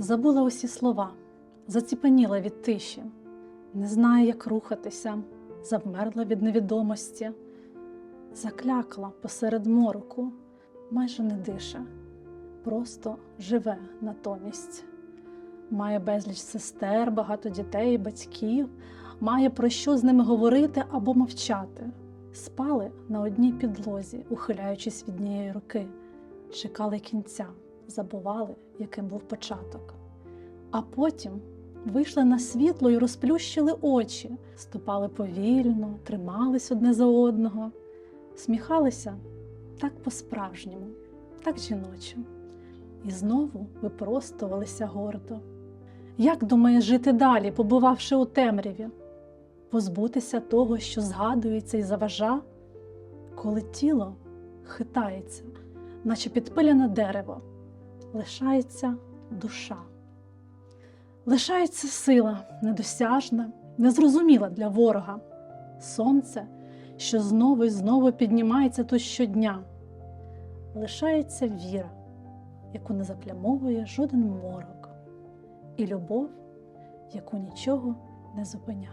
Забула усі слова, заціпеніла від тиші, не знає, як рухатися, завмерла від невідомості, заклякла посеред мороку, майже не дише, просто живе натомість. Має безліч сестер, багато дітей, батьків, має про що з ними говорити або мовчати. Спали на одній підлозі, ухиляючись від однієї руки, чекали кінця, забували, яким був початок. А потім вийшли на світло і розплющили очі, ступали повільно, тримались одне за одного, сміхалися так по-справжньому, так жіночо, і знову випростувалися гордо. Як думає жити далі, побувавши у темряві? Позбутися того, що згадується і заважа, коли тіло хитається, наче підпилене дерево, лишається душа. Лишається сила недосяжна, незрозуміла для ворога, сонце, що знову і знову піднімається тут щодня. Лишається віра, яку не заплямовує жоден морок, і любов, яку нічого не зупиня.